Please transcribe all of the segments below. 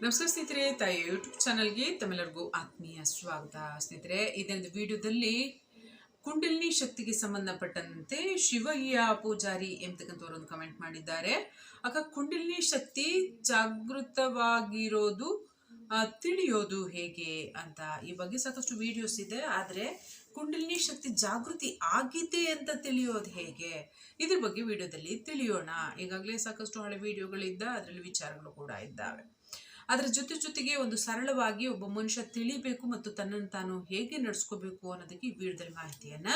ನಮಸ್ಕಾರ ಸ್ನೇಹಿತರೆ, ತಾಯಿ ಯೂಟ್ಯೂಬ್ ಚಾನಲ್ಗೆ ತಮ್ಮೆಲ್ಲರಿಗೂ ಆತ್ಮೀಯ ಸ್ವಾಗತ. ಸ್ನೇಹಿತರೆ, ಇದೊಂದು ವಿಡಿಯೋದಲ್ಲಿ ಕುಂಡಲಿನಿ ಶಕ್ತಿಗೆ ಸಂಬಂಧಪಟ್ಟಂತೆ ಶಿವಯ್ಯ ಪೂಜಾರಿ ಎಂಬತಕ್ಕಂಥವ್ರು ಒಂದು ಕಮೆಂಟ್ ಮಾಡಿದ್ದಾರೆ. ಆಗ ಕುಂಡಲಿನಿ ಶಕ್ತಿ ಜಾಗೃತವಾಗಿರೋದು ತಿಳಿಯೋದು ಹೇಗೆ ಅಂತ ಈ ಬಗ್ಗೆ ಸಾಕಷ್ಟು ವಿಡಿಯೋಸ್ ಇದೆ. ಆದರೆ ಕುಂಡಲಿನಿ ಶಕ್ತಿ ಜಾಗೃತಿ ಆಗಿದೆ ಅಂತ ತಿಳಿಯೋದು ಹೇಗೆ? ಇದ್ರ ಬಗ್ಗೆ ವಿಡಿಯೋದಲ್ಲಿ ತಿಳಿಯೋಣ. ಈಗಾಗಲೇ ಸಾಕಷ್ಟು ಹಳೆ ವಿಡಿಯೋಗಳಿದ್ದ ಅದರಲ್ಲಿ ವಿಚಾರಗಳು ಕೂಡ ಇದ್ದಾವೆ. ಅದರ ಜೊತೆ ಜೊತೆಗೆ ಒಂದು ಸರಳವಾಗಿ ಒಬ್ಬ ಮನುಷ್ಯ ತಿಳಿಬೇಕು ಮತ್ತು ತನ್ನನ್ನು ತಾನು ಹೇಗೆ ನಡೆಸ್ಕೋಬೇಕು ಅನ್ನೋದಕ್ಕೆ ಈ ವಿಡಿಯೋದಲ್ಲಿ ಮಾಹಿತಿಯನ್ನ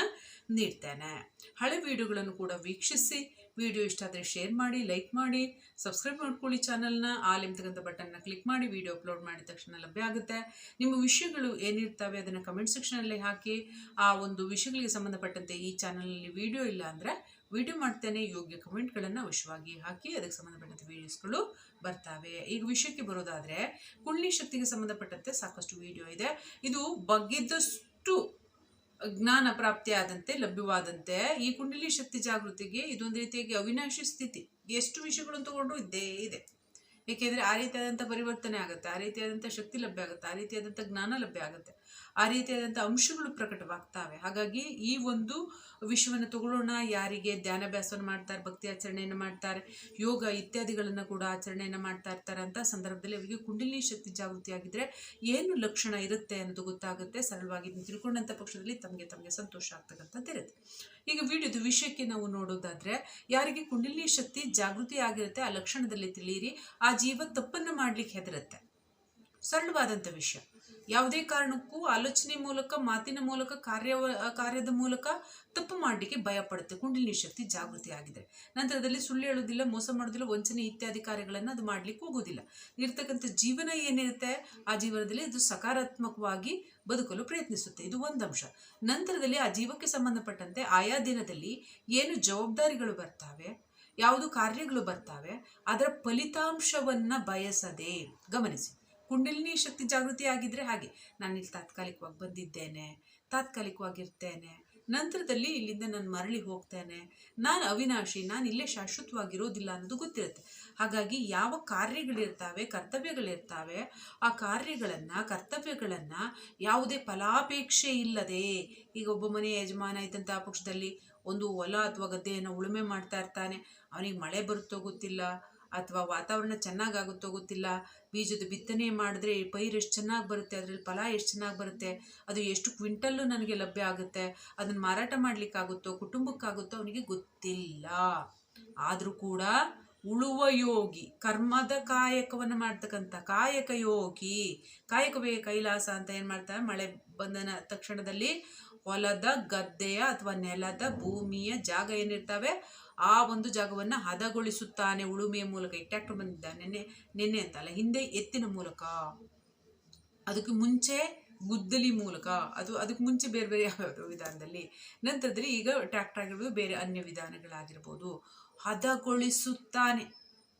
ನೀಡ್ತೇನೆ. ಹಳೆ ವಿಡಿಯೋಗಳನ್ನು ಕೂಡ ವೀಕ್ಷಿಸಿ ವಿಡಿಯೋ ಇಷ್ಟ ಆದರೆ ಶೇರ್ ಮಾಡಿ ಲೈಕ್ ಮಾಡಿ ಸಬ್ಸ್ಕ್ರೈಬ್ ಮಾಡ್ಕೊಳ್ಳಿ ಚಾನಲ್ನ ಆಲ್ ಎಂತಕ್ಕಂಥ ಬಟನ್ನ ಕ್ಲಿಕ್ ಮಾಡಿ ವಿಡಿಯೋ ಅಪ್ಲೋಡ್ ಮಾಡಿದ ತಕ್ಷಣ ಲಭ್ಯ ಆಗುತ್ತೆ. ನಿಮ್ಮ ವಿಷಯಗಳು ಏನಿರ್ತವೆ ಅದನ್ನು ಕಮೆಂಟ್ ಸೆಕ್ಷನಲ್ಲಿ ಹಾಕಿ. ಆ ಒಂದು ವಿಷಯಗಳಿಗೆ ಸಂಬಂಧಪಟ್ಟಂತೆ ಈ ಚಾನಲ್ನಲ್ಲಿ ವಿಡಿಯೋ ಇಲ್ಲ ಅಂದರೆ ವಿಡಿಯೋ ಮಾಡ್ತೇನೆ, ಯೋಗ್ಯ ಕಮೆಂಟ್ಗಳನ್ನು ಅವಶ್ಯವಾಗಿ ಹಾಕಿ ಅದಕ್ಕೆ ಸಂಬಂಧಪಟ್ಟಂತೆ ವೀಡಿಯೋಸ್ಗಳು ಬರ್ತಾವೆ. ಈಗ ವಿಷಯಕ್ಕೆ ಬರೋದಾದರೆ ಕುಳ್ಳಿ ಶಕ್ತಿಗೆ ಸಂಬಂಧಪಟ್ಟಂತೆ ಸಾಕಷ್ಟು ವಿಡಿಯೋ ಇದೆ. ಇದು ಬಗ್ಗಿದ್ದಷ್ಟು ಜ್ಞಾನ ಪ್ರಾಪ್ತಿಯಾದಂತೆ, ಲಭ್ಯವಾದಂತೆ, ಈ ಕುಂಡಲಿ ಶಕ್ತಿ ಜಾಗೃತಿಗೆ ಇದೊಂದು ರೀತಿಯಾಗಿ ಅವಿನಾಶಿ ಸ್ಥಿತಿ. ಎಷ್ಟು ವಿಷಯಗಳನ್ನು ತಗೊಂಡ್ರು ಇದ್ದೇ ಇದೆ. ಏಕೆಂದರೆ ಆ ರೀತಿಯಾದಂಥ ಪರಿವರ್ತನೆ ಆಗುತ್ತೆ, ಆ ರೀತಿಯಾದಂಥ ಶಕ್ತಿ ಲಭ್ಯ ಆಗುತ್ತೆ, ಆ ರೀತಿಯಾದಂಥ ಜ್ಞಾನ ಲಭ್ಯ ಆಗುತ್ತೆ, ಆ ರೀತಿಯಾದಂಥ ಅಂಶಗಳು ಪ್ರಕಟವಾಗ್ತಾವೆ. ಹಾಗಾಗಿ ಈ ಒಂದು ವಿಷಯವನ್ನು ತಗೊಳ್ಳೋಣ, ಯಾರಿಗೆ ಧ್ಯಾನಾಭ್ಯಾಸವನ್ನು ಮಾಡ್ತಾರೆ, ಭಕ್ತಿ ಆಚರಣೆಯನ್ನು ಮಾಡ್ತಾರೆ, ಯೋಗ ಇತ್ಯಾದಿಗಳನ್ನು ಕೂಡ ಆಚರಣೆಯನ್ನು ಮಾಡ್ತಾ ಇರ್ತಾರೆ ಅಂತ ಸಂದರ್ಭದಲ್ಲಿ ಅವರಿಗೆ ಕುಂಡಲಿನಿ ಶಕ್ತಿ ಜಾಗೃತಿ ಏನು ಲಕ್ಷಣ ಇರುತ್ತೆ ಅನ್ನೋದು ಗೊತ್ತಾಗುತ್ತೆ. ಸರಳವಾಗಿ ತಿಳ್ಕೊಂಡಂಥ ಪಕ್ಷದಲ್ಲಿ ತಮಗೆ ತಮಗೆ ಸಂತೋಷ ಆಗ್ತಕ್ಕಂಥದ್ದು ಇರುತ್ತೆ. ಈಗ ವಿಡಿಯೋದ ವಿಷಯಕ್ಕೆ ನಾವು ನೋಡೋದಾದ್ರೆ, ಯಾರಿಗೆ ಕುಂಡಲಿನಿ ಶಕ್ತಿ ಜಾಗೃತಿ ಆಗಿರುತ್ತೆ ಆ ಲಕ್ಷಣದಲ್ಲಿ ತಿಳಿಯಿರಿ. ಆ ಜೀವ ತಪ್ಪನ್ನು ಮಾಡ್ಲಿಕ್ಕೆ ಹೆದರುತ್ತೆ. ಸರಳವಾದಂಥ ವಿಷಯ. ಯಾವುದೇ ಕಾರಣಕ್ಕೂ ಆಲೋಚನೆ ಮೂಲಕ, ಮಾತಿನ ಮೂಲಕ, ಕಾರ್ಯ, ಕಾರ್ಯದ ಮೂಲಕ ತಪ್ಪು ಮಾಡಲಿಕ್ಕೆ ಭಯ ಪಡುತ್ತೆ ಕುಂಡಲಿನಿ ಶಕ್ತಿ ಜಾಗೃತಿ ಆಗಿದೆ. ನಂತರದಲ್ಲಿ ಸುಳ್ಳು ಹೇಳೋದಿಲ್ಲ ಮೋಸ ಮಾಡೋದಿಲ್ಲ ವಂಚನೆ ಇತ್ಯಾದಿ ಕಾರ್ಯಗಳನ್ನು ಅದು ಮಾಡಲಿಕ್ಕೆ ಹೋಗೋದಿಲ್ಲ ಇರ್ತಕ್ಕಂಥ ಜೀವನ ಏನಿರುತ್ತೆ, ಆ ಜೀವನದಲ್ಲಿ ಅದು ಸಕಾರಾತ್ಮಕವಾಗಿ ಬದುಕಲು ಪ್ರಯತ್ನಿಸುತ್ತೆ. ಇದು ಒಂದು ಅಂಶ ನಂತರದಲ್ಲಿ ಆ ಜೀವಕ್ಕೆ ಸಂಬಂಧಪಟ್ಟಂತೆ ಆಯಾ ದಿನದಲ್ಲಿ ಏನು ಜವಾಬ್ದಾರಿಗಳು ಬರ್ತವೆ, ಯಾವುದು ಕಾರ್ಯಗಳು ಬರ್ತವೆ, ಅದರ ಫಲಿತಾಂಶವನ್ನು ಬಯಸದೆ ಗಮನಿಸಿ. ಕುಂಡಲಿನಿ ಶಕ್ತಿ ಜಾಗೃತಿ ಆಗಿದ್ರೆ ಹಾಗೆ. ನಾನು ಇಲ್ಲಿ ತಾತ್ಕಾಲಿಕವಾಗಿ ಬಂದಿದ್ದೇನೆ, ತಾತ್ಕಾಲಿಕವಾಗಿರ್ತೇನೆ. ನಂತರದಲ್ಲಿ ಇಲ್ಲಿಂದ ನಾನು ಮರಳಿ ಹೋಗ್ತೇನೆ. ನಾನು ಅವಿನಾಶಿ, ನಾನು ಇಲ್ಲೇ ಶಾಶ್ವತವಾಗಿರೋದಿಲ್ಲ ಅನ್ನೋದು ಗೊತ್ತಿರುತ್ತೆ. ಹಾಗಾಗಿ ಯಾವ ಕಾರ್ಯಗಳಿರ್ತಾವೆ, ಕರ್ತವ್ಯಗಳಿರ್ತಾವೆ, ಆ ಕಾರ್ಯಗಳನ್ನು, ಕರ್ತವ್ಯಗಳನ್ನು ಯಾವುದೇ ಫಲಾಪೇಕ್ಷೆ ಇಲ್ಲದೆ, ಈಗ ಒಬ್ಬ ಮನೆಯ ಯಜಮಾನ ಇದ್ದಂಥ ಪಕ್ಷದಲ್ಲಿ ಒಂದು ಹೊಲ ಅಥವಾ ಗದ್ದೆಯನ್ನು ಉಳುಮೆ ಮಾಡ್ತಾ ಇರ್ತಾನೆ. ಅವನಿಗೆ ಮಳೆ ಬರುತ್ತೋ ಗೊತ್ತಿಲ್ಲ. ಅಥವಾ ವಾತಾವರಣ ಚೆನ್ನಾಗಾಗುತ್ತೋ ಗೊತ್ತಿಲ್ಲ. ಬೀಜದ ಬಿತ್ತನೆ ಮಾಡಿದ್ರೆ ಪೈರು ಎಷ್ಟು ಚೆನ್ನಾಗಿ ಬರುತ್ತೆ, ಅದರಲ್ಲಿ ಫಲ ಎಷ್ಟು ಚೆನ್ನಾಗಿ ಬರುತ್ತೆ, ಅದು ಎಷ್ಟು ಕ್ವಿಂಟಲ್ಲು ನನಗೆ ಲಭ್ಯ ಆಗುತ್ತೆ, ಅದನ್ನು ಮಾರಾಟ ಮಾಡಲಿಕ್ಕಾಗುತ್ತೋ, ಕುಟುಂಬಕ್ಕಾಗುತ್ತೋ ಅವನಿಗೆ ಗೊತ್ತಿಲ್ಲ. ಆದರೂ ಕೂಡ ಉಳುವ ಯೋಗಿ, ಕರ್ಮದ ಕಾಯಕವನ್ನು ಮಾಡ್ತಕ್ಕಂಥ ಕಾಯಕ ಯೋಗಿ, ಕಾಯಕವೇ ಕೈಲಾಸ ಅಂತ ಏನು ಮಾಡ್ತಾರೆ? ಮಳೆ ಬಂದನ ತಕ್ಷಣದಲ್ಲಿ ಹೊಲದ ಗದ್ದೆಯ ಅಥವಾ ನೆಲದ ಭೂಮಿಯ ಜಾಗ ಏನಿರ್ತವೆ ಆ ಒಂದು ಜಾಗವನ್ನು ಹದಗೊಳಿಸುತ್ತಾನೆ ಉಳುಮೆಯ ಮೂಲಕ. ಈ ಟ್ಯಾಕ್ಟರ್ ಬಂದಿದ್ದ ನೆನ್ನೆ ನೆನ್ನೆ ಅಂತಲ್ಲ, ಹಿಂದೆ ಎತ್ತಿನ ಮೂಲಕ. ಅದಕ್ಕೆ ಮುಂಚೆ ಗುದ್ದಲಿ ಮೂಲಕ. ಅದು, ಅದಕ್ಕೆ ಮುಂಚೆ ಬೇರೆ ಬೇರೆ ವಿಧಾನದಲ್ಲಿ. ನಂತರದಲ್ಲಿ ಈಗ ಟ್ರ್ಯಾಕ್ಟರ್ ಆಗಿರ್ಬೋದು, ಬೇರೆ ಅನ್ಯ ವಿಧಾನಗಳಾಗಿರ್ಬೋದು, ಹದಗೊಳಿಸುತ್ತಾನೆ.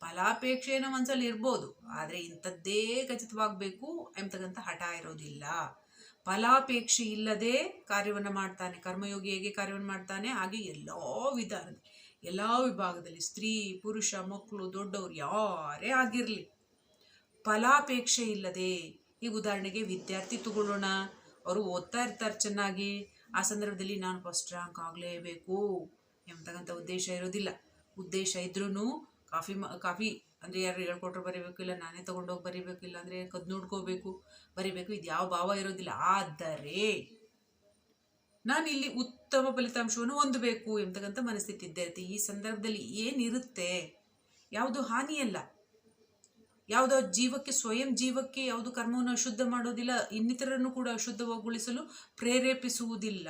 ಫಲಾಪೇಕ್ಷೆ ಏನೋ ಮನಸ್ಸಲ್ಲಿ ಇರ್ಬೋದು, ಆದರೆ ಇಂಥದ್ದೇ ಖಚಿತವಾಗಬೇಕು ಎಂಬತಕ್ಕಂಥ ಹಠ ಇರೋದಿಲ್ಲ. ಫಲಾಪೇಕ್ಷೆ ಇಲ್ಲದೆ ಕಾರ್ಯವನ್ನು ಮಾಡ್ತಾನೆ. ಕರ್ಮಯೋಗಿ ಹೇಗೆ ಕಾರ್ಯವನ್ನು ಮಾಡ್ತಾನೆ? ಹಾಗೆ ಎಲ್ಲ ವಿಧಾನ ಎಲ್ಲ ವಿಭಾಗದಲ್ಲಿ ಸ್ತ್ರೀ, ಪುರುಷ, ಮಕ್ಕಳು, ದೊಡ್ಡವರು ಯಾರೇ ಆಗಿರಲಿ. ಫಲಾಪೇಕ್ಷೆ ಇಲ್ಲದೆ ಈಗ ಉದಾಹರಣೆಗೆ ವಿದ್ಯಾರ್ಥಿ ತಗೊಳ್ಳೋಣ. ಅವರು ಓದ್ತಾ ಇರ್ತಾರೆ ಚೆನ್ನಾಗಿ. ಆ ಸಂದರ್ಭದಲ್ಲಿ ನಾನು ಫಸ್ಟ್ ರ್ಯಾಂಕ್ ಆಗಲೇಬೇಕು ಎಂಬತಕ್ಕಂಥ ಉದ್ದೇಶ ಇರೋದಿಲ್ಲ. ಉದ್ದೇಶ ಇದ್ರೂ ಕಾಫಿ ಮ, ಕಾಫಿ ಅಂದರೆ ಯಾರು ಹೇಳ್ಕೊಟ್ರು ಬರೀಬೇಕು ಇಲ್ಲ, ನಾನೇ ತೊಗೊಂಡೋಗಿ ಬರೀಬೇಕು ಇಲ್ಲ ಅಂದರೆ ಕದ್ದು ನೋಡ್ಕೋಬೇಕು ಬರೀಬೇಕು ಇದು ಯಾವ ಭಾವ ಇರೋದಿಲ್ಲ. ಆದರೆ ನಾನು ಇಲ್ಲಿ ಉತ್ತಮ ಫಲಿತಾಂಶವನ್ನು ಹೊಂದಬೇಕು ಎಂತಕ್ಕಂಥ ಮನಸ್ಥಿತಿ ಇದ್ದೇ ಈ ಸಂದರ್ಭದಲ್ಲಿ ಏನಿರುತ್ತೆ? ಯಾವುದು ಹಾನಿಯಲ್ಲ. ಯಾವುದೋ ಜೀವಕ್ಕೆ, ಸ್ವಯಂ ಜೀವಕ್ಕೆ ಯಾವುದು ಕರ್ಮವನ್ನು ಅಶುದ್ಧ ಮಾಡೋದಿಲ್ಲ ಇನ್ನಿತರನ್ನು ಕೂಡ ಅಶುದ್ಧಗೊಳಿಸಲು ಪ್ರೇರೇಪಿಸುವುದಿಲ್ಲ.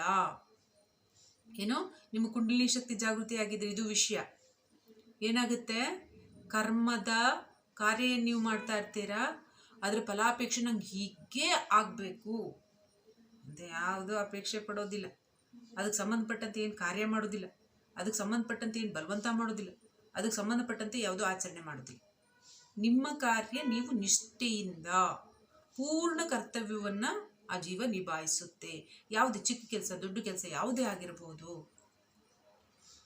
ಏನೋ? ನಿಮ್ಮ ಕುಂಡಲಿ ಶಕ್ತಿ ಜಾಗೃತಿ ಆಗಿದೆ ಇದು ವಿಷಯ. ಏನಾಗುತ್ತೆ? ಕರ್ಮದ ಕಾರ್ಯ ನೀವು ಮಾಡ್ತಾ ಇರ್ತೀರಾ, ಅದರ ಫಲಾಪೇಕ್ಷೆ ನಂಗೆ ಹೀಗೆ ಆಗಬೇಕು. ಅಂತ ಯಾವುದೂ ಅಪೇಕ್ಷೆ ಪಡೋದಿಲ್ಲ. ಅದಕ್ಕೆ ಸಂಬಂಧಪಟ್ಟಂತೆ ಏನು ಕಾರ್ಯ ಮಾಡೋದಿಲ್ಲ. ಅದಕ್ಕೆ ಸಂಬಂಧಪಟ್ಟಂತೆ ಏನು ಬಲವಂತ ಮಾಡೋದಿಲ್ಲ. ಅದಕ್ಕೆ ಸಂಬಂಧಪಟ್ಟಂತೆ ಯಾವುದೋ ಆಚರಣೆ ಮಾಡೋದಿಲ್ಲ. ನಿಮ್ಮ ಕಾರ್ಯ ನೀವು ನಿಷ್ಠೆಯಿಂದ ಪೂರ್ಣ ಕರ್ತವ್ಯವನ್ನು ಆ ಜೀವ ನಿಭಾಯಿಸುತ್ತೆ. ಯಾವುದು ಚಿಕ್ಕ ಕೆಲಸ, ದೊಡ್ಡ ಕೆಲಸ ಯಾವುದೇ ಆಗಿರಬಹುದು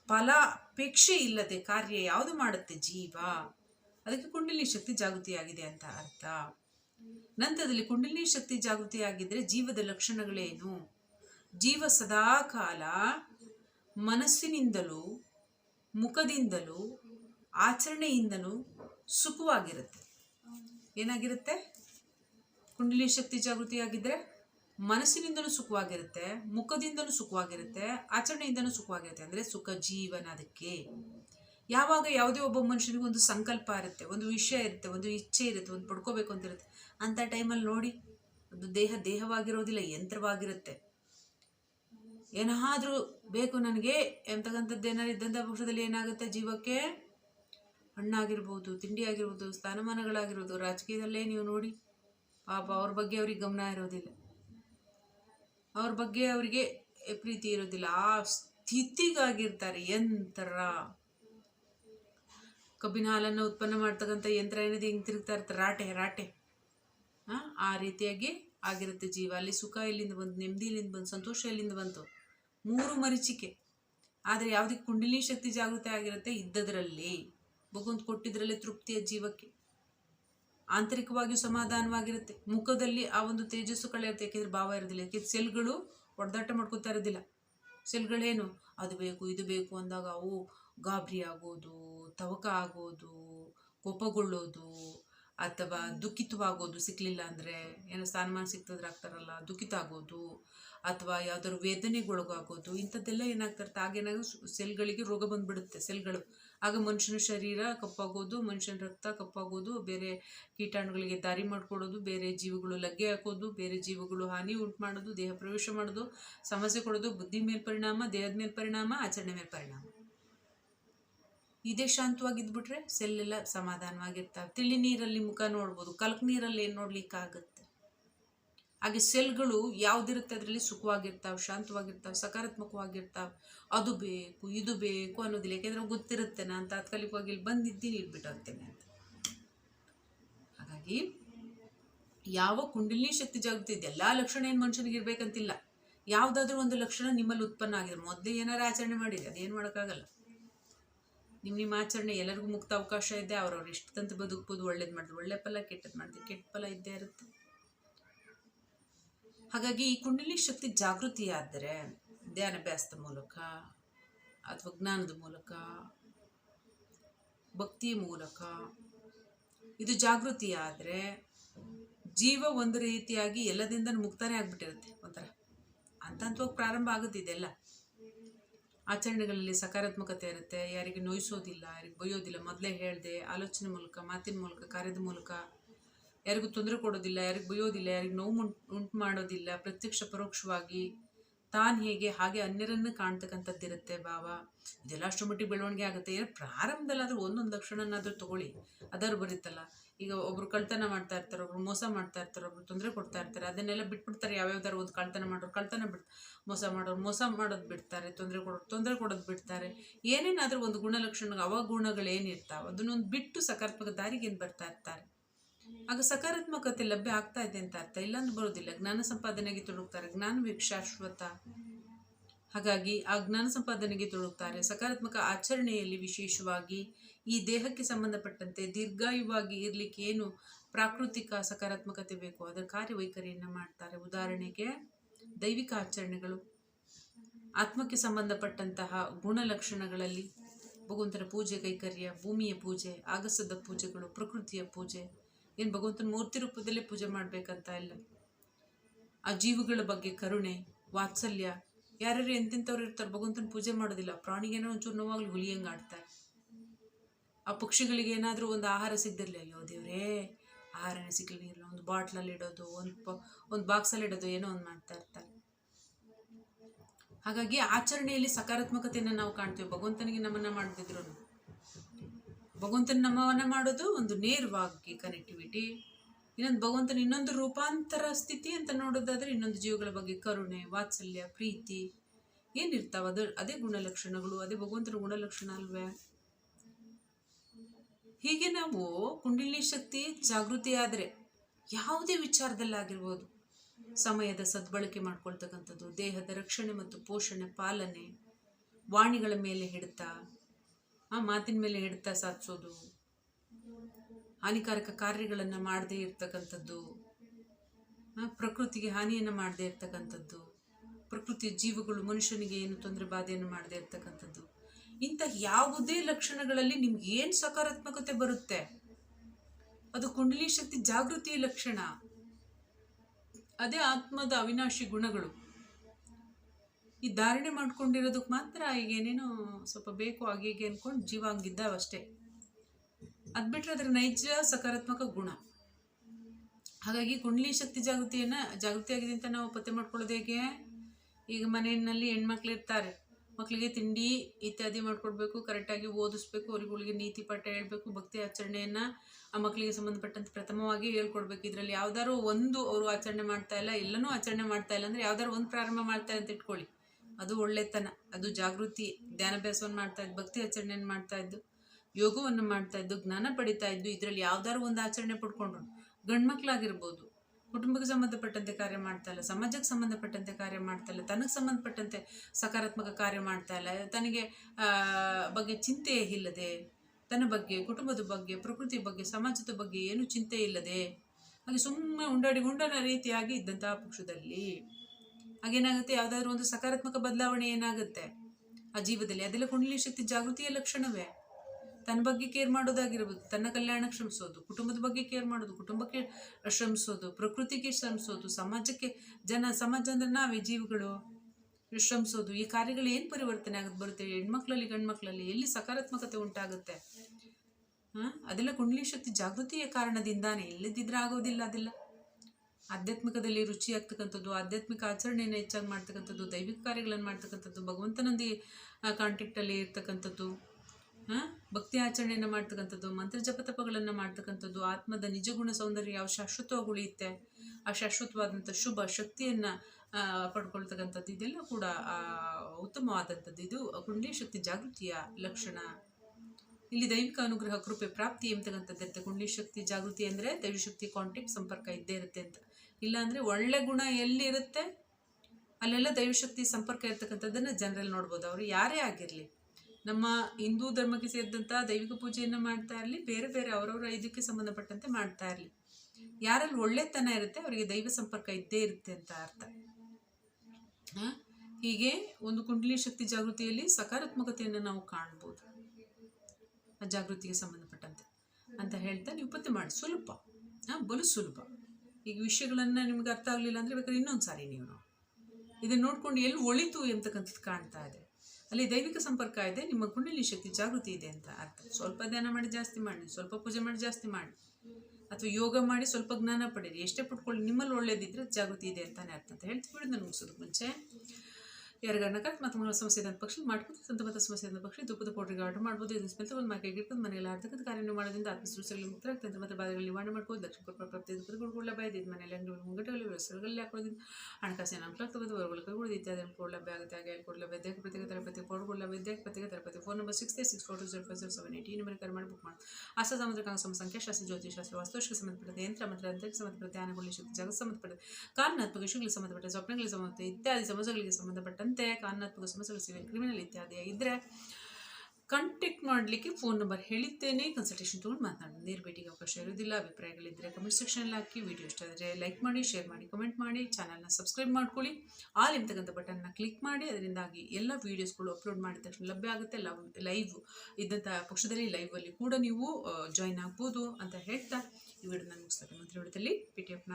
ಫಲಾಪೇಕ್ಷೆ ಇಲ್ಲದೆ ಕಾರ್ಯ ಯಾವುದು ಮಾಡುತ್ತೆ ಜೀವ? ಅದಕ್ಕೆ ಕುಂಡಲಿ ಶಕ್ತಿ ಜಾಗೃತಿಯಾಗಿದೆ ಅಂತ ಅರ್ಥ. ನಂತರದಲ್ಲಿ ಕುಂಡಲಿನಿ ಶಕ್ತಿ ಜಾಗೃತಿಯಾಗಿದ್ದರೆ ಜೀವದ ಲಕ್ಷಣಗಳೇನು? ಜೀವ ಸದಾಕಾಲ ಮನಸ್ಸಿನಿಂದಲೂ, ಮುಖದಿಂದಲೂ, ಆಚರಣೆಯಿಂದಲೂ ಸುಖವಾಗಿರುತ್ತೆ. ಏನಾಗಿರುತ್ತೆ? ಕುಂಡಲಿ ಶಕ್ತಿ ಜಾಗೃತಿಯಾಗಿದ್ದರೆ ಮನಸ್ಸಿನಿಂದಲೂ ಸುಖವಾಗಿರುತ್ತೆ, ಮುಖದಿಂದಲೂ ಸುಖವಾಗಿರುತ್ತೆ, ಆಚರಣೆಯಿಂದಲೂ ಸುಖವಾಗಿರುತ್ತೆ. ಅಂದರೆ ಸುಖ ಜೀವನ ಅದಕ್ಕೆ. ಯಾವಾಗ ಯಾವುದೇ ಒಬ್ಬ ಮನುಷ್ಯನಿಗೆ ಒಂದು ಸಂಕಲ್ಪ ಇರುತ್ತೆ, ಒಂದು ವಿಷಯ ಇರುತ್ತೆ, ಒಂದು ಇಚ್ಛೆ ಇರುತ್ತೆ, ಒಂದು ಪಡ್ಕೋಬೇಕು ಅಂತ ಇರುತ್ತೆ ಅಂಥ ಟೈಮಲ್ಲಿ ನೋಡಿ. ಅದು ದೇಹ, ದೇಹವಾಗಿರೋದಿಲ್ಲ, ಯಂತ್ರವಾಗಿರುತ್ತೆ. ಏನಾದರೂ ಬೇಕು ನನಗೆ, ಎಂತಕ್ಕಂಥದ್ದು ಏನಾದ್ರು ಇದ್ದಂಥ ಪಕ್ಷದಲ್ಲಿ ಏನಾಗುತ್ತೆ? ಜೀವಕ್ಕೆ ಹಣ್ಣಾಗಿರ್ಬೋದು ತಿಂಡಿ ಆಗಿರ್ಬೋದು ಸ್ಥಾನಮಾನಗಳಾಗಿರ್ಬೋದು, ರಾಜಕೀಯದಲ್ಲೇ ನೀವು ನೋಡಿ. ಪಾಪ ಅವ್ರ ಬಗ್ಗೆ ಅವ್ರಿಗೆ ಗಮನ ಇರೋದಿಲ್ಲ. ಅವ್ರ ಬಗ್ಗೆ ಅವರಿಗೆ ಪ್ರೀತಿ ಇರೋದಿಲ್ಲ. ಆ ಸ್ಥಿತಿಗಾಗಿರ್ತಾರೆ ಯಂತ್ರ. ಕಬ್ಬಿನ ಹಾಲನ್ನು ಉತ್ಪನ್ನ ಮಾಡ್ತಕ್ಕಂಥ ಯಂತ್ರ ಏನಿದೆ, ಹಿಂಗೆ ತಿರುಗ್ತಾ ಇರ್ತಾರೆ ರಾಟೆ ರಾಟೆ. ಆ, ರೀತಿಯಾಗಿ ಆಗಿರುತ್ತೆ ಜೀವ. ಅಲ್ಲಿ ಸುಖ ಎಲ್ಲಿಂದ ಬಂತು ನೆಮ್ಮದಿ ಇಲ್ಲಿಂದ ಬಂತು ಸಂತೋಷ ಎಲ್ಲಿಂದ ಬಂತು. ಮೂರು ಮರೀಚಿಕೆ. ಆದರೆ ಯಾವುದಕ್ಕೆ ಕುಂಡಲಿ ಶಕ್ತಿ ಜಾಗೃತಿ ಆಗಿರುತ್ತೆ ಇದ್ದದರಲ್ಲಿ. ಭಗವಂತ ಕೊಟ್ಟಿದ್ರಲ್ಲಿ ತೃಪ್ತಿಯ ಜೀವಕ್ಕೆ. ಆಂತರಿಕವಾಗಿಯೂ ಸಮಾಧಾನವಾಗಿರುತ್ತೆ. ಮುಖದಲ್ಲಿ ಆ ಒಂದು ತೇಜಸ್ಸು ಕಳೆಯುತ್ತೆ. ಯಾಕೆಂದ್ರೆ ಭಾವ ಇರೋದಿಲ್ಲ. ಯಾಕೆಂದ್ರೆ ಸೆಲ್ಗಳು ಒಡೆದಾಟ ಮಾಡ್ಕೊತಾ ಇರೋದಿಲ್ಲ. ಸೆಲ್ಗಳೇನು? ಅದು ಬೇಕು ಇದು ಬೇಕು ಅಂದಾಗ ಅವು ಗಾಬರಿ ಆಗೋದು ತವಕ ಆಗೋದು ಕೋಪಗೊಳ್ಳೋದು ಅಥವಾ ದುಃಖಿತವಾಗೋದು ಸಿಕ್ಕಲಿಲ್ಲ ಅಂದರೆ ಏನೋ ಸ್ಥಾನಮಾನ ಸಿಕ್ತದ್ರೆ ಆಗ್ತಾರಲ್ಲ ದುಃಖಿತ ಆಗೋದು ಅಥವಾ ಯಾವ್ದಾದ್ರು ವೇದನೆಗೊಳಗಾಗೋದು ಇಂಥದ್ದೆಲ್ಲ ಏನಾಗ್ತಿರುತ್ತೆ ಆಗೇನಾಗ ಸೆಲ್ಗಳಿಗೆ ರೋಗ ಬಂದ್ಬಿಡುತ್ತೆ ಸೆಲ್ಗಳು. ಆಗ ಮನುಷ್ಯನ ಶರೀರ ಕಪ್ಪಾಗೋದು ಮನುಷ್ಯನ ರಕ್ತ ಕಪ್ಪಾಗೋದು ಬೇರೆ ಕೀಟಾಣುಗಳಿಗೆ ದಾರಿ ಮಾಡಿಕೊಡೋದು ಬೇರೆ ಜೀವಿಗಳು ಲಗ್ಗೆ ಹಾಕೋದು ಬೇರೆ ಜೀವಿಗಳು ಹಾನಿ ಉಂಟು ಮಾಡೋದು ದೇಹ ಪ್ರವೇಶ ಮಾಡೋದು ಸಮಸ್ಯೆ ಕೊಡೋದು ಬುದ್ಧಿ ಮೇಲೆ ಪರಿಣಾಮ ದೇಹದ ಮೇಲೆ ಪರಿಣಾಮ ಆಚರಣೆ ಮೇಲೆ ಪರಿಣಾಮ ಇದೇ ಶಾಂತವಾಗಿದ್ಬಿಟ್ರೆ ಸೆಲ್ಲೆಲ್ಲ ಸಮಾಧಾನವಾಗಿರ್ತಾವೆ ತಿಳಿ ನೀರಲ್ಲಿ ಮುಖ ನೋಡ್ಬೋದು, ಕಲ್ಕ ನೀರಲ್ಲಿ ಏನು ನೋಡ್ಲಿಕ್ಕಾಗತ್ತೆ? ಹಾಗೆ ಸೆಲ್ಗಳು ಯಾವ್ದಿರುತ್ತೆ ಅದರಲ್ಲಿ ಸುಖವಾಗಿರ್ತಾವೆ, ಶಾಂತವಾಗಿರ್ತಾವೆ, ಸಕಾರಾತ್ಮಕವಾಗಿರ್ತಾವೆ, ಅದು ಬೇಕು, ಇದು ಬೇಕು ಅನ್ನೋದಿಲ್ಲ. ಯಾಕೆಂದ್ರೆ ಗೊತ್ತಿರುತ್ತೆ ನಾನು ತಾತ್ಕಾಲಿಕವಾಗಿ ಇಲ್ಲಿ ಬಂದಿದ್ದೀನಿ ಹೋಗ್ತೇನೆ ಅಂತ. ಹಾಗಾಗಿ ಯಾವ ಕುಂಡಲಿನಿ ಶಕ್ತಿ ಜಾಗೃತಿ ಇದೆ, ಎಲ್ಲ ಲಕ್ಷಣ ಏನು ಮನುಷ್ಯನಿಗೆ ಇರ್ಬೇಕಂತಿಲ್ಲ. ಯಾವುದಾದ್ರೂ ಒಂದು ಲಕ್ಷಣ ನಿಮ್ಮಲ್ಲಿ ಉತ್ಪನ್ನ ಆಗಿದೆ. ಮೊದಲೇ ಏನಾರು ಆಚರಣೆ ಮಾಡಿದೆ ಅದೇನು ಮಾಡೋಕ್ಕಾಗಲ್ಲ. ನಿಮ್ಮ ನಿಮ್ಮ ಆಚರಣೆ ಎಲ್ಲರಿಗೂ ಮುಕ್ತ ಅವಕಾಶ ಇದೆ ಅವ್ರವ್ರು ಇಷ್ಟಂತ ಬದುಕ್ಬೋದು, ಒಳ್ಳೇದು ಮಾಡಿದ್ರು ಒಳ್ಳೆ ಫಲ ಕೆಟ್ಟದ್ದು ಮಾಡಿದ್ರು ಕೆಟ್ಟ ಫಲ ಇದ್ದೇ ಇರುತ್ತೆ. ಹಾಗಾಗಿ ಈ ಕುಂಡಲಿ ಶಕ್ತಿ ಜಾಗೃತಿ ಆದರೆ ಧ್ಯಾನಾಭ್ಯಾಸದ ಮೂಲಕ ಅಥವಾ ಜ್ಞಾನದ ಮೂಲಕ, ಭಕ್ತಿಯ ಮೂಲಕ ಇದು ಜಾಗೃತಿ ಆದರೆ ಜೀವ ಒಂದು ರೀತಿಯಾಗಿ ಎಲ್ಲದಿಂದ ಮುಕ್ತಾನೇ ಆಗ್ಬಿಟ್ಟಿರುತ್ತೆ ಒಂಥರ. ಹಂತ ಪ್ರಾರಂಭ ಆಗುತ್ತೆ ಇದೆಲ್ಲ ಆಚರಣೆಗಳಲ್ಲಿ ಸಕಾರಾತ್ಮಕತೆ ಇರುತ್ತೆ. ಯಾರಿಗೆ ನೋಯಿಸೋದಿಲ್ಲ, ಯಾರಿಗೆ ಬೈಯೋದಿಲ್ಲ ಮೊದಲೇ ಹೇಳಿದೆ, ಆಲೋಚನೆ ಮೂಲಕ, ಮಾತಿನ ಮೂಲಕ, ಕಾರ್ಯದ ಮೂಲಕ. ಯಾರಿಗೂ ತೊಂದರೆ ಕೊಡೋದಿಲ್ಲ, ಯಾರಿಗೂ ಬೈಯೋದಿಲ್ಲ ಯಾರಿಗೂ ನೋವು ಉಂಟು ಮಾಡೋದಿಲ್ಲ, ಪ್ರತ್ಯಕ್ಷ ಪರೋಕ್ಷವಾಗಿ ತಾನು ಹೇಗೆ, ಹಾಗೆ ಅನ್ಯರನ್ನು ಕಾಣ್ತಕ್ಕಂಥದ್ದಿರುತ್ತೆ ಭಾವ ಇದೆಲ್ಲ ಅಷ್ಟು ಬೆಳವಣಿಗೆ ಆಗುತ್ತೆ. ಏನು ಪ್ರಾರಂಭದಲ್ಲಾದರೂ ಒಂದೊಂದು ಲಕ್ಷಣನಾದರೂ ತಗೊಳ್ಳಿ. ಅದಾರು ಬರುತ್ತಲ್ಲ. ಈಗ ಒಬ್ರು ಕಳ್ತನ ಮಾಡ್ತಾ ಇರ್ತಾರೆ, ಒಬ್ರು ಮೋಸ ಮಾಡ್ತಾ ಇರ್ತಾರೆ, ಒಬ್ರು ತೊಂದರೆ ಕೊಡ್ತಾ ಇರ್ತಾರೆ, ಅದನ್ನೆಲ್ಲ ಬಿಟ್ಬಿಡ್ತಾರೆ ಯಾವ್ಯಾವ್ದಾರು ಒಂದು ಕಳ್ತನ ಮಾಡೋರು. ಕಳ್ತನ ಬಿಡ್, ಮೋಸ ಮಾಡೋರು, ಮೋಸ ಮಾಡೋದು ಬಿಡ್ತಾರೆ, ತೊಂದರೆ ಕೊಡೋರು ತೊಂದರೆ ಕೊಡೋದು ಬಿಡ್ತಾರೆ. ಏನೇನಾದರೂ ಒಂದು ಗುಣಲಕ್ಷಣ ಅವಗುಣಗಳೇನಿರ್ತಾವೆ, ಅದನ್ನೊಂದು ಬಿಟ್ಟು ಸಕಾರಾತ್ಮಕ ದಾರಿಗೆ ಏನು ಬರ್ತಾ ಇರ್ತಾರೆ? ಆಗ ಸಕಾರಾತ್ಮಕತೆ ಲಭ್ಯ ಆಗ್ತಾ ಇದೆ ಅಂತ ಅರ್ಥ. ಇಲ್ಲಾಂದ್ರೆ ಬರೋದಿಲ್ಲ ಜ್ಞಾನ ಸಂಪಾದನೆಗೆ ತೊಡಗ್ತಾರೆ ಜ್ಞಾನ ಶಾಶ್ವತ ಹಾಗಾಗಿ ಆ ಜ್ಞಾನ ಸಂಪಾದನೆಗೆ ತೊಡಗುತ್ತಾರೆ ಸಕಾರಾತ್ಮಕ ಆಚರಣೆಯಲ್ಲಿ ವಿಶೇಷವಾಗಿ ಈ ದೇಹಕ್ಕೆ ಸಂಬಂಧಪಟ್ಟಂತೆ ದೀರ್ಘಾಯುವಾಗಿ ಇರಲಿಕ್ಕೆ ಏನು ಪ್ರಾಕೃತಿಕ ಸಕಾರಾತ್ಮಕತೆ ಬೇಕು? ಅದರ ಕಾರ್ಯವೈಖರಿಯನ್ನು ಮಾಡ್ತಾರೆ. ಉದಾಹರಣೆಗೆ ದೈವಿಕ ಆಚರಣೆಗಳು. ಆತ್ಮಕ್ಕೆ ಸಂಬಂಧಪಟ್ಟಂತಹ ಗುಣಲಕ್ಷಣಗಳಲ್ಲಿ ಭಗವಂತನ ಪೂಜೆ, ಕೈಕರ್ಯ, ಭೂಮಿಯ ಪೂಜೆ, ಆಗಸದ ಪೂಜೆಗಳು, ಪ್ರಕೃತಿಯ ಪೂಜೆ ಏನು ಭಗವಂತನ ಮೂರ್ತಿ ರೂಪದಲ್ಲೇ ಪೂಜೆ ಮಾಡಬೇಕಂತ ಇಲ್ಲ. ಆ ಜೀವಗಳ ಬಗ್ಗೆ ಕರುಣೆ, ವಾತ್ಸಲ್ಯ, ಯಾರ್ಯಾರು ಎಂತೆಂಥವ್ರು ಇರ್ತಾರೆ, ಭಗವಂತನ ಪೂಜೆ ಮಾಡೋದಿಲ್ಲ. ಪ್ರಾಣಿಗೇನೋ ಒಂಚೂರು ನೋವಾಗ್ಲಿ ಹುಲಿಯಂಗೆ ಆಡ್ತಾರೆ. ಆ ಪಕ್ಷಿಗಳಿಗೆ ಏನಾದರೂ ಒಂದು ಆಹಾರ ಸಿಗದಿರಲಿ, ಅಯ್ಯೋ ದೇವ್ರೇ, ಆಹಾರನೇ ಸಿಗಲಿಲ್ಲ ಒಂದು ಬಾಟ್ಲಲ್ಲಿ ಇಡೋದು, ಒಂದು ಒಂದು ಬಾಕ್ಸಲ್ಲಿ ಇಡೋದು, ಏನೋ ಒಂದು ಮಾಡ್ತಾ ಇರ್ತಾರೆ. ಹಾಗಾಗಿ ಆಚರಣೆಯಲ್ಲಿ ಸಕಾರಾತ್ಮಕತೆಯನ್ನು ನಾವು ಕಾಣ್ತೀವಿ. ಭಗವಂತನಿಗೆ ನಮನ ಮಾಡದಿದ್ರು ಭಗವಂತನ ನಮನ ಮಾಡೋದು ಒಂದು ನೇರವಾಗಿ ಕನೆಕ್ಟಿವಿಟಿ ಇನ್ನೊಂದು ಭಗವಂತನ ಇನ್ನೊಂದು ರೂಪಾಂತರ ಸ್ಥಿತಿ ಅಂತ ನೋಡೋದಾದ್ರೆ ಇನ್ನೊಂದು ಜೀವಗಳ ಬಗ್ಗೆ ಕರುಣೆ, ವಾತ್ಸಲ್ಯ, ಪ್ರೀತಿ. ಏನಿರ್ತಾವ ಅದು, ಅದೇ ಗುಣಲಕ್ಷಣಗಳು, ಅದೇ ಭಗವಂತನ ಗುಣಲಕ್ಷಣ ಅಲ್ವೇ? ಹೀಗೆ ನಾವು ಕುಂಡಲಿನಿ ಶಕ್ತಿ ಜಾಗೃತಿ ಆದರೆ ಯಾವುದೇ ವಿಚಾರದಲ್ಲಾಗಿರ್ಬೋದು. ಸಮಯದ ಸದ್ಬಳಕೆ ಮಾಡ್ಕೊಳ್ತಕ್ಕಂಥದ್ದು, ದೇಹದ ರಕ್ಷಣೆ ಮತ್ತು ಪೋಷಣೆ, ಪಾಲನೆ, ವಾಣಿಗಳ ಮೇಲೆ ಹಿಡಿತ. ಆ ಮಾತಿನ ಮೇಲೆ ಹಿಡಿತ ಸಾಧಿಸೋದು. ಹಾನಿಕಾರಕ ಕಾರ್ಯಗಳನ್ನು ಮಾಡದೇ ಇರ್ತಕ್ಕಂಥದ್ದು. ಪ್ರಕೃತಿಗೆ ಹಾನಿಯನ್ನು ಮಾಡದೇ ಇರ್ತಕ್ಕಂಥದ್ದು. ಪ್ರಕೃತಿಯ ಜೀವಗಳು ಮನುಷ್ಯನಿಗೆ ಏನು ತೊಂದರೆ ಬಾಧೆಯನ್ನು ಮಾಡದೇ ಇರ್ತಕ್ಕಂಥದ್ದು. ಇಂಥ ಯಾವುದೇ ಲಕ್ಷಣಗಳಲ್ಲಿ ನಿಮ್ಗೆ ಏನು ಸಕಾರಾತ್ಮಕತೆ ಬರುತ್ತೆ? ಅದು ಕುಂಡಲಿ ಶಕ್ತಿ ಜಾಗೃತಿಯ ಲಕ್ಷಣ. ಅದೇ ಆತ್ಮದ ಅವಿನಾಶಿ ಗುಣಗಳು. ಈ ಧಾರಣೆ ಮಾಡ್ಕೊಂಡಿರೋದಕ್ಕೆ ಮಾತ್ರ ಈಗ ಏನೇನೋ ಸ್ವಲ್ಪ ಬೇಕು ಹಾಗೆ ಹೀಗೆ ಅಂದ್ಕೊಂಡು ಜೀವ ಹಂಗಿದ್ದಾವಷ್ಟೇ ಅದು ಬಿಟ್ಟರೆ ಅದರ ನೈಜ ಸಕಾರಾತ್ಮಕ ಗುಣ. ಹಾಗಾಗಿ ಕುಂಡಲಿ ಶಕ್ತಿ ಜಾಗೃತಿಯನ್ನು ಜಾಗೃತಿ ಆಗಿದೆ ಅಂತ ನಾವು ಪತ್ತೆ ಮಾಡ್ಕೊಳ್ಳೋದು ಹೇಗೆ? ಈಗ ಮನೆಯಲ್ಲಿ ಹೆಣ್ಮಕ್ಳು ಇರ್ತಾರೆ. ಮಕ್ಕಳಿಗೆ ತಿಂಡಿ ಇತ್ಯಾದಿ ಮಾಡ್ಕೊಡ್ಬೇಕು ಕರೆಕ್ಟಾಗಿ ಓದಿಸ್ಬೇಕು ಅವ್ರಿಗಳಿಗೆ ನೀತಿ ಪಾಠ ಹೇಳಬೇಕು, ಭಕ್ತಿ ಆಚರಣೆಯನ್ನು ಆ ಮಕ್ಕಳಿಗೆ ಸಂಬಂಧಪಟ್ಟಂತೆ ಪ್ರಥಮವಾಗಿ ಹೇಳ್ಕೊಡ್ಬೇಕು. ಇದರಲ್ಲಿ ಯಾವ್ದಾದ್ರು ಒಂದು ಅವರು ಆಚರಣೆ ಮಾಡ್ತಾ ಇಲ್ಲ, ಎಲ್ಲನೂ ಆಚರಣೆ ಮಾಡ್ತಾ ಇಲ್ಲ ಅಂದರೆ ಯಾವ್ದಾದ್ರು ಒಂದು ಪ್ರಾರಂಭ ಮಾಡ್ತಾರೆ ಅಂತ ಇಟ್ಕೊಳ್ಳಿ. ಅದು ಒಳ್ಳೆತನ. ಅದು ಜಾಗೃತಿ. ಧ್ಯಾನಾಭ್ಯಾಸವನ್ನು ಮಾಡ್ತಾ ಇದ್ದು, ಭಕ್ತಿ ಆಚರಣೆಯನ್ನು ಮಾಡ್ತಾ ಇದ್ದು, ಯೋಗವನ್ನು ಮಾಡ್ತಾ ಇದ್ದು, ಜ್ಞಾನ ಪಡಿತಾ ಇದ್ದು, ಇದರಲ್ಲಿ ಯಾವ್ದಾದ್ರು ಒಂದು ಆಚರಣೆ ಪಡ್ಕೊಂಡ್ರು. ಗಂಡ್ಮಕ್ಳಾಗಿರ್ಬೋದು ಕುಟುಂಬಕ್ಕೆ ಸಂಬಂಧಪಟ್ಟಂತೆ ಕಾರ್ಯ ಮಾಡ್ತಾ ಇಲ್ಲ. ಸಮಾಜಕ್ಕೆ ಸಂಬಂಧಪಟ್ಟಂತೆ ಕಾರ್ಯ ಮಾಡ್ತಾ ಇಲ್ಲ. ತನಗೆ ಸಂಬಂಧಪಟ್ಟಂತೆ ಸಕಾರಾತ್ಮಕ ಕಾರ್ಯ ಮಾಡ್ತಾ ಇಲ್ಲ. ತನಗೆ ಬಗ್ಗೆ ಚಿಂತೆ ಇಲ್ಲದೆ, ತನ್ನ ಬಗ್ಗೆ, ಕುಟುಂಬದ ಬಗ್ಗೆ, ಪ್ರಕೃತಿ ಬಗ್ಗೆ, ಸಮಾಜದ ಬಗ್ಗೆ ಏನು ಚಿಂತೆ ಇಲ್ಲದೆ, ಹಾಗೆ ಸುಮ್ಮನೆ ಉಂಡಾಡಿ ಗುಂಡನ ರೀತಿಯಾಗಿ ಇದ್ದಂತಹ ಪಕ್ಷದಲ್ಲಿ ಹಾಗೇನಾಗುತ್ತೆ? ಯಾವುದಾದ್ರೂ ಒಂದು ಸಕಾರಾತ್ಮಕ ಬದಲಾವಣೆ ಏನಾಗುತ್ತೆ? ಆ ಜೀವದಲ್ಲಿ ಅದೆಲ್ಲ ಕುಂಡಲಿ ಶಕ್ತಿ ಜಾಗೃತಿಯ ಲಕ್ಷಣವೇ? ತನ್ನ ಬಗ್ಗೆ ಕೇರ್ ಮಾಡೋದಾಗಿರ್ಬೋದು, ತನ್ನ ಕಲ್ಯಾಣ ಶ್ರಮಿಸೋದು, ಕುಟುಂಬದ ಬಗ್ಗೆ ಕೇರ್ ಮಾಡೋದು, ಕುಟುಂಬಕ್ಕೆ ಶ್ರಮಿಸೋದು, ಪ್ರಕೃತಿಗೆ ಶ್ರಮಿಸೋದು, ಸಮಾಜಕ್ಕೆ ಜನ, ಸಮಾಜ ಅಂದ್ರೆ ನಾವೇ ಜೀವಿಗಳು ಶ್ರಮಿಸೋದು, ಈ ಕಾರ್ಯಗಳು ಏನು ಪರಿವರ್ತನೆ ಆಗುತ್ತೆ ಬರುತ್ತೆ? ಹೆಣ್ಮಕ್ಳಲ್ಲಿ, ಗಂಡ್ಮಕ್ಳಲ್ಲಿ ಎಲ್ಲಿ ಸಕಾರಾತ್ಮಕತೆ ಉಂಟಾಗುತ್ತೆ? ಹಾಂ, ಅದೆಲ್ಲ ಕುಂಡಲಿ ಶಕ್ತಿ ಜಾಗೃತಿಯ ಕಾರಣದಿಂದಾನೇ. ಇಲ್ಲದಿದ್ರೆ ಆಗೋದಿಲ್ಲ ಅದೆಲ್ಲ. ಆಧ್ಯಾತ್ಮಿಕದಲ್ಲಿ ರುಚಿ ಆಗ್ತಕ್ಕಂಥದ್ದು, ಆಧ್ಯಾತ್ಮಿಕ ಆಚರಣೆಯನ್ನು ಹೆಚ್ಚಾಗಿ ಮಾಡ್ತಕ್ಕಂಥದ್ದು, ದೈವಿಕ ಕಾರ್ಯಗಳನ್ನು ಮಾಡ್ತಕ್ಕಂಥದ್ದು ಭಗವಂತನೊಂದಿಗೆ ಕಾಂಟ್ಯಾಕ್ಟಲ್ಲಿ ಇರ್ತಕ್ಕಂಥದ್ದು ಭಕ್ತಿ ಆಚರಣೆಯನ್ನು ಮಾಡ್ತಕ್ಕಂಥದ್ದು, ಮಂತ್ರ ಜಪತಪಗಳನ್ನು ಮಾಡ್ತಕ್ಕಂಥದ್ದು, ಆತ್ಮದ ನಿಜಗುಣ ಸೌಂದರ್ಯ ಯಾವ ಶಾಶ್ವತವಾಗಿ ಉಳಿಯುತ್ತೆ, ಆ ಶಾಶ್ವತವಾದಂಥ ಶುಭ ಶಕ್ತಿಯನ್ನು ಪಡ್ಕೊಳ್ತಕ್ಕಂಥದ್ದು, ಇದೆಲ್ಲ ಕೂಡ ಉತ್ತಮವಾದಂಥದ್ದು. ಇದು ಕುಂಡಲಿ ಶಕ್ತಿ ಜಾಗೃತಿಯ ಲಕ್ಷಣ. ಇಲ್ಲಿ ದೈವಿಕ ಅನುಗ್ರಹ, ಕೃಪೆ, ಪ್ರಾಪ್ತಿ ಎಂಬತಕ್ಕಂಥದ್ದು ಇರುತ್ತೆ. ಕುಂಡಲಿ ಶಕ್ತಿ ಜಾಗೃತಿ ಅಂದರೆ ದೈವಶಕ್ತಿ ಕಾಂಟ್ಯಾಕ್ಟ್ ಸಂಪರ್ಕ ಇದ್ದೇ ಇರುತ್ತೆ ಅಂತ. ಇಲ್ಲಾಂದರೆ ಒಳ್ಳೆ ಗುಣ ಎಲ್ಲಿರುತ್ತೆ? ಅಲ್ಲೆಲ್ಲ ದೈವಶಕ್ತಿ ಸಂಪರ್ಕ ಇರ್ತಕ್ಕಂಥದ್ದನ್ನು ಜನರಲ್ಲಿ ನೋಡ್ಬೋದು. ಅವರು ಯಾರೇ ಆಗಿರಲಿ, ನಮ್ಮ ಹಿಂದೂ ಧರ್ಮಕ್ಕೆ ಸೇರಿದಂಥ ದೈವಿಕ ಪೂಜೆಯನ್ನು ಮಾಡ್ತಾ ಇರಲಿ, ಬೇರೆ ಬೇರೆ ಅವರವರ ಇದಕ್ಕೆ ಸಂಬಂಧಪಟ್ಟಂತೆ ಮಾಡ್ತಾ ಇರಲಿ. ಯಾರಲ್ಲಿ ಒಳ್ಳೆತನ ಇರುತ್ತೆ, ಅವರಿಗೆ ದೈವ ಸಂಪರ್ಕ ಇದ್ದೇ ಇರುತ್ತೆ ಅಂತ ಅರ್ಥ? ಹೀಗೆ ಒಂದು ಕುಂಡಲಿ ಶಕ್ತಿ ಜಾಗೃತಿಯಲ್ಲಿ ಸಕಾರಾತ್ಮಕತೆಯನ್ನು ನಾವು ಕಾಣ್ಬೋದು. ಆ ಜಾಗೃತಿಗೆ ಸಂಬಂಧಪಟ್ಟಂತೆ. ಅಂತ ಹೇಳ್ತಾ ನೀವು ಪತ್ತೆ ಮಾಡಿ. ಸುಲಭ. ಹಾಂ? ಬಲು ಸುಲಭ. ಈಗ ವಿಷಯಗಳನ್ನು ನಿಮ್ಗೆ ಅರ್ಥ ಆಗಲಿಲ್ಲ ಅಂದರೆ ಬೇಕಾದ್ರೆ ಇನ್ನೊಂದು ಸಾರಿ ನೀವು ಇದನ್ನು ನೋಡ್ಕೊಂಡು ಎಲ್ಲಿ ಒಳಿತು ಎಂತಕ್ಕಂಥದ್ದು ಕಾಣ್ತಾ ಇದೆ. ಅಲ್ಲಿ ದೈವಿಕ ಸಂಪರ್ಕ ಇದೆ, ನಿಮ್ಮ ಕುಂಡಲಿ ಶಕ್ತಿ ಜಾಗೃತಿ ಇದೆ ಅಂತ ಅರ್ಥ. ಸ್ವಲ್ಪ ಧ್ಯಾನ ಮಾಡಿ ಜಾಸ್ತಿ ಮಾಡಿ, ಸ್ವಲ್ಪ ಪೂಜೆ ಮಾಡಿ ಜಾಸ್ತಿ ಮಾಡಿ. ಅಥವಾ ಯೋಗ ಮಾಡಿ ಸ್ವಲ್ಪ ಜ್ಞಾನ ಪಡೀರಿ ಎಷ್ಟೇ ಪಡ್ಕೊಳ್ಳಿ ನಿಮ್ಮಲ್ಲಿ ಒಳ್ಳೇದಿದ್ರೆ ಜಾಗೃತಿ ಇದೆ ಅಂತಾನೆ ಅರ್ಥ ಅಂತ ಹೇಳ್ತೀವಿ. ನಾನು ಮುಗಿಸೋದಕ್ಕೆ ಮುಂಚೆ ಕರೆಕ್ಟ್ ಮತ್ತು ಮಗಳ ಸಮಸ್ಯೆ ಇದ್ದಂಥ ಪಕ್ಷ ಮಾಡ್ಬೋದು ಸಂತಮತ ಸಮಸ್ಯೆ ಇದ್ದ ಪಕ್ಷ ತುಪ್ಪದ ಪೌಡ್ರಿಗೆ ಆರ್ಡರ್ ಮಾಡ್ಬೋದು. ಇದನ್ನ ಸ್ಮೆಲ್ ಒಂದು ಮಾರ್ಕೆಟ್ ಇಟ್ಕೊಂಡು ಮನೆಯಲ್ಲಿ ಆರ್ಥಿಕ ಕಾರ್ಯ ಮಾಡೋದ್ರಿಂದ ಆತ್ಮಸೃಷ್ಟಿಯಲ್ಲಿ ಮುಕ್ತರಾಗ್ತದೆ ಮತ್ತು ಬಾಧೆಗಳು ನಿವಾರಣೆ ಮಾಡ್ಬೋದು. ದಕ್ಷಿಣ ಕೊಟ್ಟು ಪ್ರಾಪ್ತಿ ಲಭ್ಯ ಇದೆ. ಮನೆಯಲ್ಲಿ ಅಂಗಡಿ ಮುಂಗಟ್ಟಗಳು ವ್ಯವಸ್ಥೆಗಳಲ್ಲಿ ಹಾಕೋದ್ರಿಂದ ಹಣಕಾಸಿನ ಅನುಕೂಲ ಹೊರಗಳು ಕೈಗೊಳ್ಳೋದು ಇತ್ಯಾದಿ ಲಭ್ಯ ಆಗುತ್ತೆ. ಹಾಗೆ ಅನುಕೂಲ ಲಭ್ಯ ಪ್ರತ್ಯೇಕ ಪೌಡ್ಗಳು ಲಭ್ಯ ದೇಹ ಪ್ರತಿಗೆ ತರಬೇತಿ phone number six three six four two zero five zero seven eight ಈ ನಂಬರ್ ಕರೆ ಮಾಡಿ. ಬುಕ್ ಮಾಡಿ ಆಸ ಶಾಸ್ತ್ರ ಸಂಖ್ಯಾಶಾಸ್ತ್ರ ಜ್ಯೋತಿಷಾಸ್ತ್ರ ವಾಸ್ತುಶಕ್ಕೆ ಸಂಬಂಧಪಟ್ಟ, ಯಂತ್ರ ಮಂತ್ರ ಅಂತಕ್ಕೆ ಸಂಬಂಧಪಟ್ಟ, ಧ್ಯಾನಗೊಳ್ಳಿ ಶಕ್ತಿ ಜಗತ್ ಸಂಬಂಧಪಟ್ಟ ಕಾರಣಾತ್ಮಕ ವಿಷಯಗಳಿಗೆ ಸಂಬಂಧಪಟ್ಟ, ಸ್ವಪ್ನಗಳಿಗೆ ಸಂಬಂಧಪಟ್ಟ, ಇತ್ಯಾದಿ ಸಮಸ್ಯೆಗಳಿಗೆ ಸಂಬಂಧಪಟ್ಟಂತೆ ಕಾರಣಾತ್ಮಕ ಸಮಸ್ಯೆಗಳು ಸಿವಿಲ್ ಕ್ರಿಮಿನಲ್ ಇತ್ಯಾದಿ ಇದ್ದರೆ ಕಾಂಟ್ಯಾಕ್ಟ್ ಮಾಡಲಿಕ್ಕೆ ಫೋನ್ ನಂಬರ್ ಹೇಳಿದ್ದೇನೆ ಕನ್ಸಲ್ಟೇಷನ್ ತೊಗೊಂಡು ಮಾತನಾಡಿ ನೇರ ಭೇಟಿಗೆ ಅವಕಾಶ ಇರೋದಿಲ್ಲ ಅಭಿಪ್ರಾಯಗಳಿದ್ದರೆ ಕಮೆಂಟ್ ಸೆಕ್ಷನಲ್ಲಿ ಹಾಕಿ. ವಿಡಿಯೋ ಇಷ್ಟ ಆದರೆ ಲೈಕ್ ಮಾಡಿ ಶೇರ್ ಮಾಡಿ ಕಮೆಂಟ್ ಮಾಡಿ. ಚಾನಲ್ನ ಸಬ್ಸ್ಕ್ರೈಬ್ ಮಾಡ್ಕೊಳ್ಳಿ. ಆಲ್ ಎಂತಕ್ಕಂಥ ಬಟನ್ನ ಕ್ಲಿಕ್ ಮಾಡಿ. ಅದರಿಂದಾಗಿ ಎಲ್ಲ ವೀಡಿಯೋಸ್ಗಳು ಅಪ್ಲೋಡ್ ಮಾಡಿದ ತಕ್ಷಣ ಲಭ್ಯ ಆಗುತ್ತೆ. ಲವ್ ಲೈವ್ ಇದ್ದಂಥ ಪಕ್ಷದಲ್ಲಿ ಲೈವಲ್ಲಿ ಕೂಡ ನೀವು ಜಾಯ್ನ್ ಆಗ್ಬೋದು ಅಂತ ಹೇಳ್ತಾ ಈ ವಿಡಿಯೋ ಮುಗಿಸ್ತೇನೆ ಮುಂದಿನ ವಿಡಿಯೋದಲ್ಲಿ ಪಿ ಟಿ ಎಫ್ನ